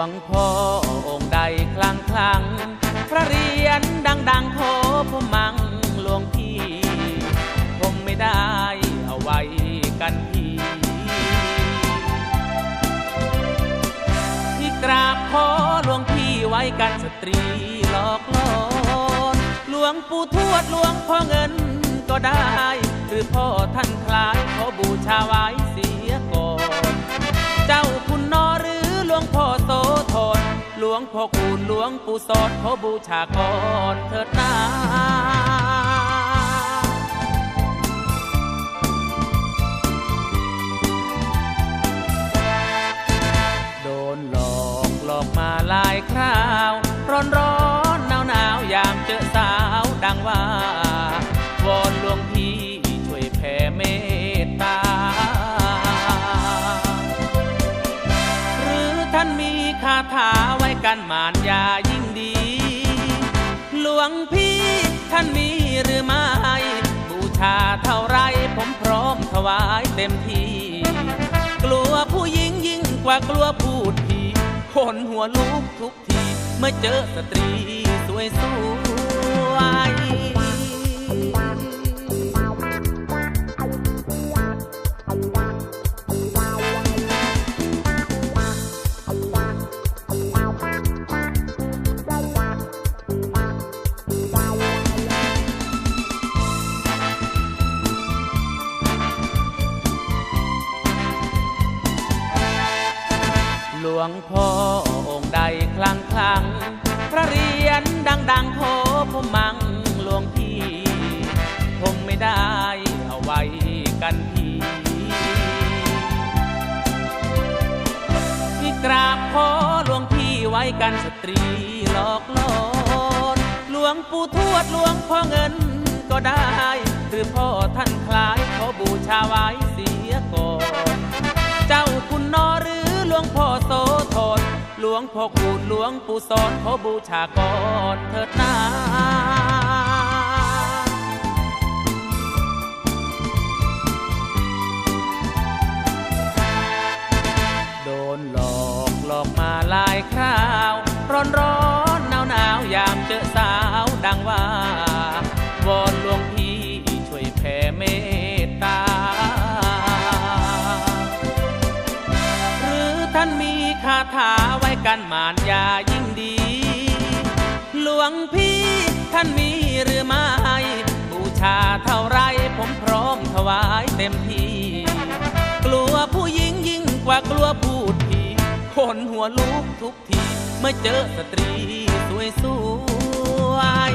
วงพ่อองค์ใดคลังคลัง พระเรียนดังๆขอผมมังหลวงพี่ผมไม่ได้เอาไว้กันพี่ที่กราบขอหลวงพี่ไว้กันสตรีหลอกลอนหลวงปู่ทวดหลวงพ่อเงินก็ได้ หรือพ่อท่านคล้ายขอบูชาไว้ ลวงพ่อคูณหลวงปู่สอนขาบูชาก่อนเถิดนา กันมานยายิ่งดี หลวงพี่ท่านมีหรือไม่ บูชาเท่าไรผมพร้อมถวายเต็มที่ กลัวผู้หญิงยิ่งกว่ากลัวพูดผีคนหัวลุกทุกที เมื่อเจอสตรีสวยสวย งพ่อองค์ใดคลังคลัง พระเรียนดังๆขอผมมังหลวงพี่ผมไม่ได้เอาไว้กันพี่ที่กราบขอหลวงพี่ไว้กันสตรีหลอกลอนหลวงปู่ทวดหลวงพ่อเงินก็ได้ หรือพ่อท่านคล้ายขอบูชาไว้เสียก่อน เจ้าคุณนอหรือหลวงพ่อโสธร หลวงพ่อคูณหลวงปู่สอนขอบูชาก่อนเถิดนาโดนหลอกหลอกมาหลายคราว ร้อนร้อนหนาวหนาวยามเจอสาวดังว่าวอนหลวงพี่ช่วยแผ่เมตตา หรือท่านมีคาถา กันมานยายิ่งดี หลวงพี่ท่านมีหรือไม่ บูชาเท่าไรผมพร้อมถวายเต็มที่ กลัวผู้หญิงยิ่งกว่ากลัวพูดผีคนหัวลุกทุกทีเมื่อเจอสตรีสวยสวย